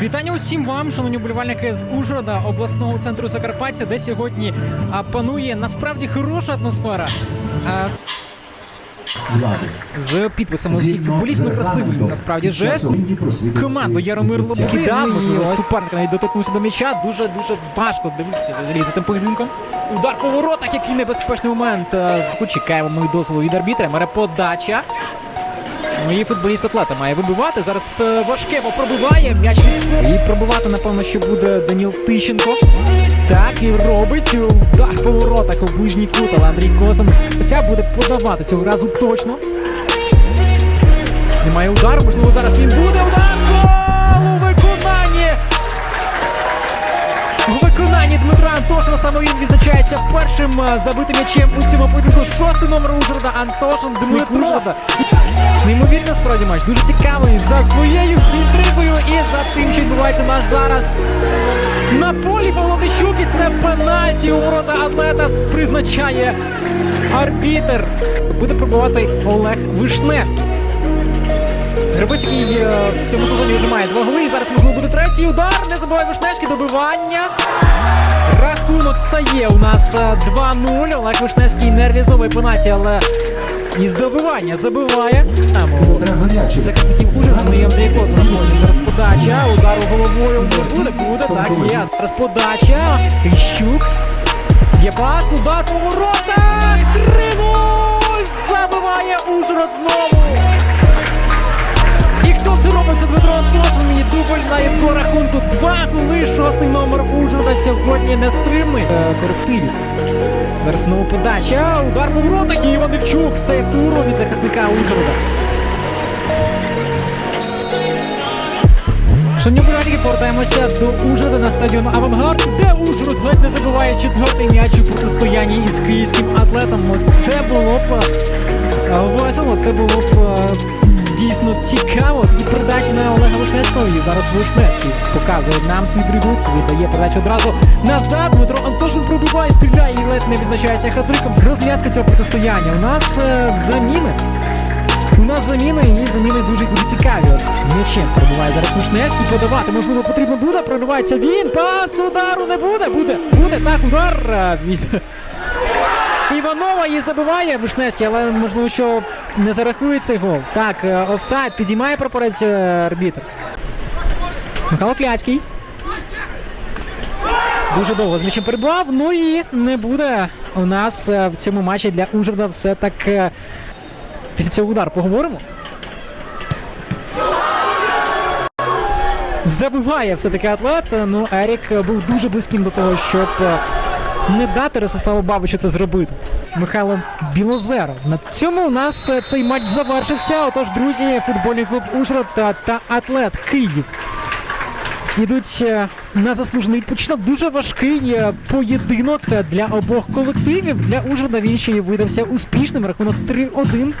Вітання усім вам, шановні вболівальники з Ужгорода, обласного центру Закарпаття, де сьогодні панує насправді хороша атмосфера. З підписами усіх футболістів ну, красивий насправді жест. Команду Яромир Лобський дав можливо суперник навіть доторкнувся до м'яча. Дуже дуже важко дивитися взагалі за цим поєдинком. Удар по воротах, який небезпечний момент. Е, Чекаємо ми дозволу від арбітра. Мере подача. Ну і футболіст атлета має вибивати. Зараз е, Вашкево пробиває, м'яч від І пробивати, напевно, що буде Даніл Тищенко. Так, і робить удар по воротах у ближній кут, але Андрій Косин хоча буде подавати цього разу точно. Немає удару, можливо, зараз він буде. Удар! Гол у виконанні! У виконанні Дмитра Антошина саме він відзначається першим е, забитим м'ячем у цьому поєдинку. Шостий номер Ужгорода Антошин Дмитро. Неймовірно справді матч. Дуже цікавий за своєю інтригою і за тим, що відбувається у нас зараз на полі Павло Тищук. І це пенальті у ворота атлета призначає арбітер. Буде пробувати Олег Вишневський. Грибець, е, в цьому сезоні вже має два голи. Зараз можливо буде третій удар. Не забуває Вишневський добивання. Рахунок стає у нас е, 2-0. Олег Вишневський не реалізовує пенальті, але і здобивання забиває. Захисників Ужгорода і Андрій Коза на полі. Зараз удару головою не буде, буде, так, є. Розподача. подача, Тищук. Є пас, удар по воротах, 3-0! Забиває Ужгород знову. Дубль на його рахунку. Два голи, шостий номер Ужгорода сьогодні нестримний. Е, Корективі. Зараз знову подача. Удар по воротах і Іваничук. Сейф туру від захисника Ужгорода. Шановні болівальники, повертаємося до Ужгорода на стадіон Авангард, де Ужгород ледь не забиває четвертий м'яч у протистоянні із київським атлетом. Ну, Це було б е, весело, це було б е, дійсно цікаво. І передача на Олега Вишневського. І зараз Вишневський показує нам свій дрібут, віддає передачу одразу назад. Дмитро Антошин пробиває, стріляє і ледь не відзначається хатриком. Розв'язка цього протистояння. У нас е, заміни. У нас заміни і заміни дуже дуже цікаві. З м'ячем пробуває зараз Вишневський. Подавати можливо потрібно буде. Проривається він. Пас удару не буде. Буде. Буде так. Удар е, Іванова і забиває Вишневський, але можливо, що не зарахує цей гол. Так, е, офсайд підіймає прапорець е, арбітр. Михайло Кляцький. Дуже довго з м'ячем перебував. Ну і не буде у нас е, в цьому матчі для Ужгорода все так. е, Після цього удару поговоримо. Забиває все-таки атлет. Ну, Ерік був дуже близьким до того, щоб е, не дати Ростиславу Бабичу це зробити. Михайло Білозеров. На цьому у нас цей матч завершився. Отож, друзі, футбольний клуб Ужгород та атлет Київ. Ідуть е, на заслужений відпочинок. Дуже важкий е, поєдинок е, для обох колективів. Для Ужгорода він ще й видався успішним. Рахунок 3-1.